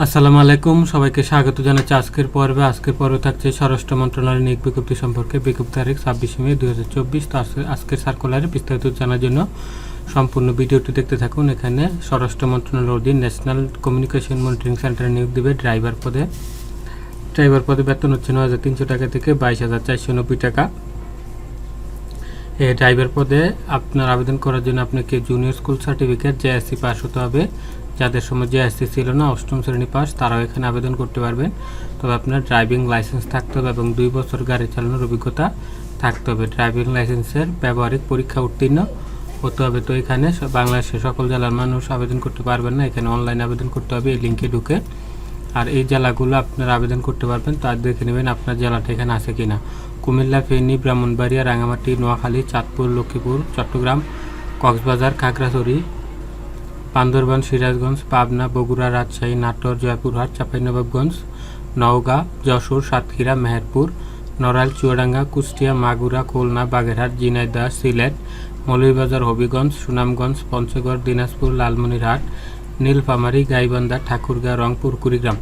আসসালামু আলাইকুম, সবাইকে স্বাগত জানাচ্ছি। আজকের পর্বে আজকের পর্বে থাকছে স্বরাষ্ট্র মন্ত্রণালয়ের নিয়োগ বিজ্ঞপ্তি সম্পর্কে। বিজ্ঞপ্তি তারিখ ছাব্বিশে মে দু হাজার চব্বিশ। তো আজকে- আজকের সার্কুলারে বিস্তারিত জানার জন্য সম্পূর্ণ ভিডিওটি দেখতে থাকুন। এখানে স্বরাষ্ট্র মন্ত্রণালয়ের অধীন ন্যাশনাল কমিউনিকেশন মনিটরিং সেন্টারে নিয়োগ দেবে ড্রাইভার পদে। ড্রাইভার পদে বেতন হচ্ছে নয় হাজার তিনশো টাকা থেকে বাইশ হাজার চারশো নব্বই টাকা। ড্রাইভার পদে আপনার আবেদন করার জন্য আপনাকে junior school certificate JSC pass হতে হবে। যাদের সময় জেএসসি ছিল না, অষ্টম শ্রেণি পাস তারাও এখানে আবেদন করতে পারবেন। তবে আপনার ড্রাইভিং লাইসেন্স থাকতে হবে এবং দুই বছর গাড়ি চালানোর অভিজ্ঞতা থাকতে হবে। ড্রাইভিং লাইসেন্সের ব্যবহারিক পরীক্ষা উত্তীর্ণ হতে হবে। তো এখানে বাংলাদেশের সকল জেলার মানুষ আবেদন করতে পারবেন না। এখানে অনলাইন আবেদন করতে হবে, এই লিঙ্কে ঢুকে। আর এই জেলাগুলো আপনারা আবেদন করতে পারবেন। তার দেখে নেবেন আপনার জেলাটা এখানে আছে কিনা। কুমিল্লা ফেনী, ব্রাহ্মণবাড়িয়া রাঙামাটি নোয়াখালী, চাঁদপুর, লক্ষ্মীপুর, চট্টগ্রাম, কক্সবাজার, খাগড়াছড়ি, বান্দরবান, সিরাজগঞ্জ, পাবনা, বগুড়া, রাজশাহী, নাটোর, জয়পুরহাট, চাঁপাইনবাবগঞ্জ, নওগাঁ, যশোর, সাতক্ষীরা, মেহেরপুর, নড়াইল, চুয়াডাঙ্গা, কুষ্টিয়া, মাগুরা, খুলনা, বাগেরহাট, ঝিনাইদহ, সিলেট, মৌলভীবাজার, হবিগঞ্জ, সুনামগঞ্জ, পঞ্চগড়, দিনাজপুর, লালমনিরহাট, নীলফামারী, গাইবান্ধা ঠাকুরগাঁও রংপুর, কুড়িগ্রাম।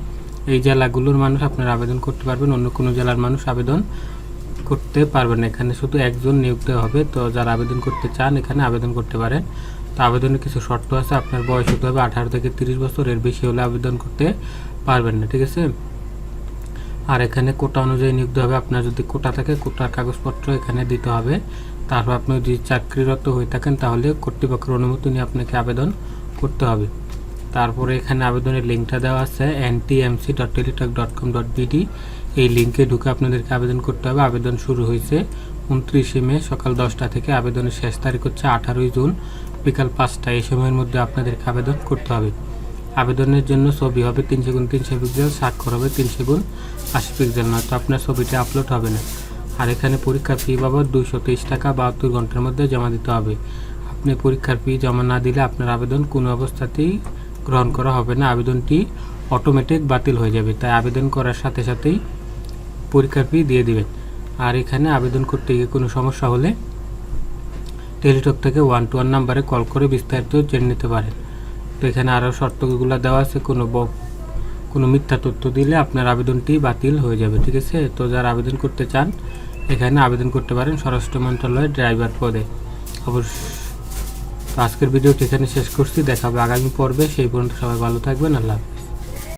এই জেলাগুলোর মানুষ আপনারা আবেদন করতে পারবেন। অন্য কোনো জেলার মানুষ আবেদন করতে পারবেন এখানে শুধু একজন নিয়োগ হবে। তো যারা আবেদন করতে চান, এখানে আবেদন করতে পারেন। তো আবেদনের কিছু শর্ত আছে। আপনার বয়স হতে হবে আঠারো থেকে তিরিশ বছর। এর বেশি হলে আবেদন করতে পারবেন না, ঠিক আছে? আর এখানে কোটা অনুযায়ী নিয়োগ হবে। আপনার যদি কোটা থাকে, কোটার কাগজপত্র এখানে দিতে হবে। তারপর আপনি যদি চাকরিরত হয়ে থাকেন, তাহলে কর্তৃপক্ষের অনুমতি নিয়ে আপনাকে আবেদন করতে হবে। তারপরে এখানে আবেদনের লিঙ্কটা দেওয়া আছে N T NTMC dot Teletalk dot com dot BD এই লিঙ্কে ঢুকে আপনাদেরকে আবেদন করতে হবে। আবেদন শুরু হয়েছে উনত্রিশে মে সকাল দশটা থেকে। আবেদনের শেষ তারিখ হচ্ছে আঠারোই জুন বিকাল পাঁচটা এই সময়ের মধ্যে আপনাদেরকে আবেদন করতে হবে। আবেদনের জন্য ছবি হবে তিনশো গুণ তিনশো পিক্সেল স্বাক্ষর হবে তিনশো গুণ আশি পিক্সেল নয়তো আপনার ছবিটা আপলোড হবে না। আর এখানে পরীক্ষার ফি বাবদ দুশো তেইশ টাকা বাহাত্তর ঘণ্টার মধ্যে জমা দিতে হবে। আপনি পরীক্ষার ফি জমা না দিলে আপনার আবেদন কোনো অবস্থাতেই গ্রহণ করা হবে না। আবেদনটি অটোমেটিক বাতিল হয়ে যাবে। তাই আবেদন করার সাথে সাথেই পরীক্ষার ফি দিয়ে দিবেন। আর এখানে আবেদন করতে গিয়ে কোনো সমস্যা হলে টেলিটক থেকে ওয়ান টু ওয়ান নাম্বারে কল করে বিস্তারিত জেনে নিতে পারেন। তো এখানে আরও শর্তগুলো দেওয়া আছে, কোনো কোনো মিথ্যা তথ্য দিলে আপনার আবেদনটি বাতিল হয়ে যাবে, ঠিক আছে? তো যারা আবেদন করতে চান, এখানে আবেদন করতে পারেন স্বরাষ্ট্র মন্ত্রণালয়ের ড্রাইভার পদে। অবশ্য আজকের ভিডিওটি এখানে শেষ করছি, দেখাবে আগামী পর্বে, সেই পর্যন্ত সবাই ভালো থাকবেন, আল্লাহ।